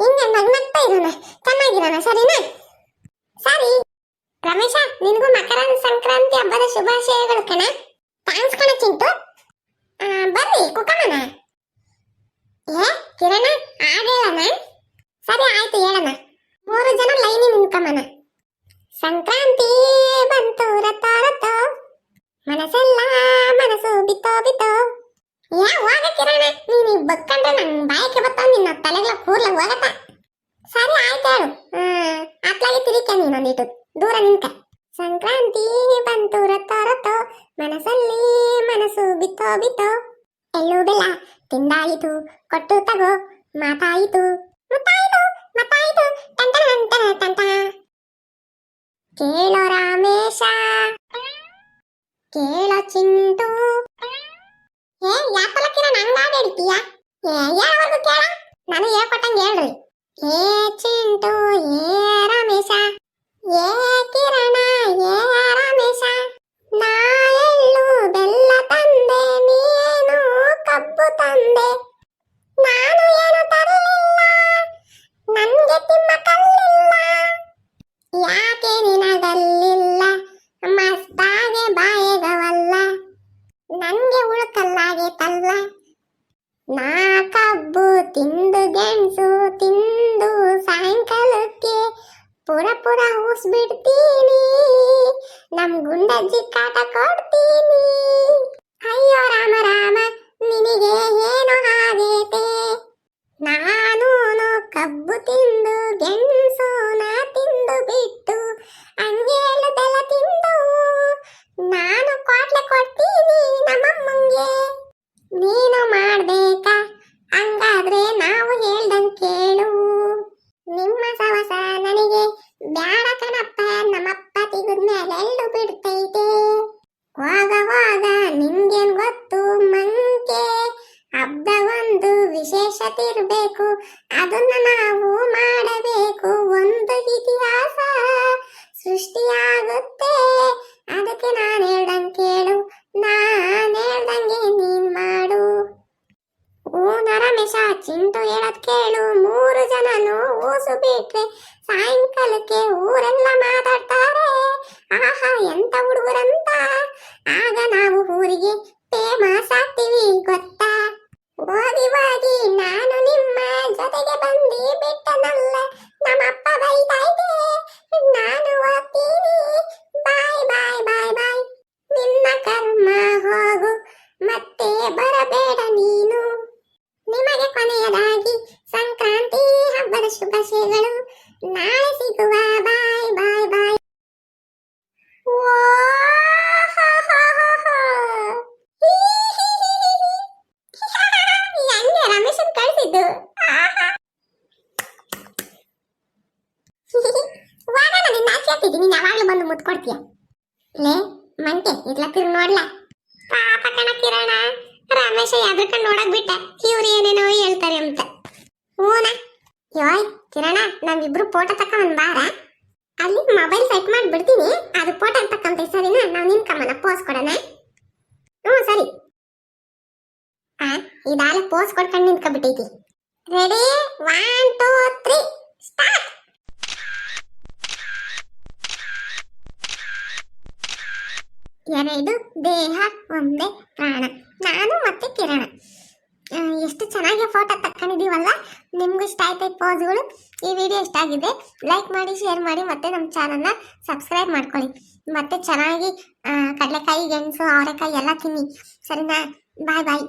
ಹಿಂಗೆ ನಗ್ನಗ್ತಾ ಇರೋಣ ಚೆನ್ನಾಗಿರೋಣ ಸರಿನಾ? ಸರಿ. ರಮೇಶ, ನಿನಗೂ ಮಕರ ಸಂಕ್ರಾಂತಿ ಹಬ್ಬದ ಶುಭಾಶಯಗಳು ಕಣ. ಥ್ಯಾಂಕ್ಸ್ ಕಣ ಚಿಂಟು. ಬರ್ರಿ ಕುಕ್ಕಮನ ಏ, ಕಿರಣ ಆಗೇಳಣ ಸರಿ, ಆಯ್ತು ಹೇಳಣ ಮೂರು ಜನ ಲೈನಿ ನಿಂತ್ಕಮನ ಸಂಕ್ರಾಂತಿ ಯಾ ಹೋಗ ನಿನ್ನ ಕೂರ್ಲ ಸರಿ ತಿರಿಕೆ ದೂರ ನಿಂತ ಸಂಕ್ರಾಂತಿ ಬಂತು ರಥ ಮನಸ್ಸಲ್ಲಿ ಮನಸ್ಸು ಬಿತ್ತೋ ಬಿತ್ತೋ. ಎಳ್ಳು ಬೆಲ್ಲ. ತಿಂದಾಯಿತು, ಕೊಟ್ಟು ತಗೋ. ಮಾತಾಯಿತು. ಮುತ್ತಾಯಿತು ಮತ್ತಾಯಿತು ಟಂಟನ ಟಂಟನ ಟಂಟ ಕೇಳೋ ರಾಮೇಶ. ಕೇಳೋ ಚಿಂಟು. ಏ ಯಾಕಲ್ಲ ಕಿರಣ ಹಂಗಾಗ ಹಿಡಿತೀಯ ಏ ಹೇಳವರೆಗೂ ಕೇಳ ನಾನು ಹೇಳ್ಕೊಟ್ಟಂಗೆ ಹೇಳ್ರಿ ಏ ಚಿಂಟು ಏ ರಮೇಶ ಏ ಕಿರಣ ಏ ಉಳುಕಲ್ಲಾಗೈತಲ್ಲ ನಾ ಕಬ್ಬು ತಿಂದು ಗೆಣಸು ತಿಂದು ಸಾಯಂಕಾಲಕ್ಕೆ ಪುರ ಪುರ ಊಸ್ಬಿಡ್ತೀನಿ ನಮ್ ಗುಂಡಜ್ಜಿ ಕಾಟ ನೀನು ಮಾಡ್ಬೇಕಾ? ಹಂಗಾದ್ರೆ ನಾವು ಹೇಳ್ದಂಗ್ ಕೇಳು. ನಿಮ್ಮ ಸವಸ ನನಗೆ ಬ್ಯಾಡ ಕಣಪ್ಪ, ನಮ್ಮಪ್ಪ ತೆಗೆದ್ಮೇಲೆ ಎಳ್ಳು ಬಿಡ್ತೈತೆ. ಹೋಗ ಹೋಗ ನಿಮ್ಗೇನ್ ಗೊತ್ತು? ಮಂಕೆ. ಹಬ್ಬ ಒಂದು ವಿಶೇಷತೆ ಇರಬೇಕು, ಅದನ್ನ ನಾವು ಮಾಡಬೇಕು. ಒಂದು ಇತಿಹಾಸ ಸೃಷ್ಟಿಯಾಗುತ್ತೆ. ಅದಕ್ಕೆ ನಾನು ಹೇಳ್ದಂಗೆ ರಮೇಶ ಚಿಂಟು ಹೇಳದ್ ಕೇಳು. ಮೂರು ಜನನು ಊಸು ಬಿಟ್ರೆ ಸಾಯಂಕಾಲಕ್ಕೆ ಊರೆಲ್ಲ ಮಾತಾಡ್ತಾರೆ. ಆಹಾ, ಎಂತ ಹುಡುಗರಂತ. ಆಗ ಶುಭಾಶಯಗಳು ನಾಳೆ ಸಿಗುವ. ಬಾಯ್ ಬಾಯ್ ಬಾಯ್. ರಮೇಶನ್ ಕಳಿಸಿದ್ದು ವಾರ ನಿನ್ನ ಆಚೆ ಹಾಕ್ತಿದ್ದೀನಿ ಯಾವಾಗಲೂ ಬಂದು ಮುತ್ಕೊಡ್ತೀಯ? ಲೇ ಕಿರಣ. ರಮೇಶ ಎದ್ರಕಂಡ್ ನೋಡಕ್ ಬಿಟ್ಟ. ಇವ್ರು ಏನೇನೋ ಹೇಳ್ತಾರೆ ಅಂತ. ಹೂನ? ಯೋಯ್ ಕಿರಣ, ನಾವಿಬ್ರು ಫೋಟೋ ತಕೊಂಡ್ ಬಾರ? ಅಲ್ಲಿ ಮೊಬೈಲ್ ಸೆಟ್ ಮಾಡಿ ಬಿಡ್ತೀನಿ ಅದು ಫೋಟೋ ತಕ್ಕಂತ ಸರಿನಾ? ನಾವು ನಿನ್ಕಮ್ಮನ ಪೋಸ್ ಕೊಡೋಣ. ಹ್ಞೂ ಸರಿ. ಆ ಇದಾಲ ಪೋಸ್ ಕೊಡ್ಕೊಂಡು ನಿಂತ್ಕೊಬಿಟ್ಟೈತಿ. Ready one two three start ಎರಡು, ದೇಹ, ಒಂದೇ ಪ್ರಾಣ. ನಾನು ಮತ್ತೆ ಕಿರಣ. ಎಷ್ಟು ಚೆನ್ನಾಗಿ ಫೋಟೋ ತಕ್ಕೊಂಡಿದೀವಲ್ಲ ನಿಮ್ಗೂ ಇಷ್ಟ ಆಯ್ತಾ ಈ ಪೋಸ್ಗಳು ಈ ವಿಡಿಯೋ ಇಷ್ಟ ಆಗಿದೆ ಲೈಕ್ ಮಾಡಿ ಶೇರ್ ಮಾಡಿ, ಮತ್ತೆ ನಮ್ಮ ಚಾನಲ್ನ ಸಬ್ಸ್ಕ್ರೈಬ್ ಮಾಡ್ಕೊಳ್ಳಿ. ಮತ್ತೆ ಚೆನ್ನಾಗಿ ಕಡಲೆಕಾಯಿ, ಗೆಣಸು, ಅವರೆಕಾಯಿ ಎಲ್ಲ ತಿನ್ನಿ. ಸರಿನಾ? ಬಾಯ್ ಬಾಯ್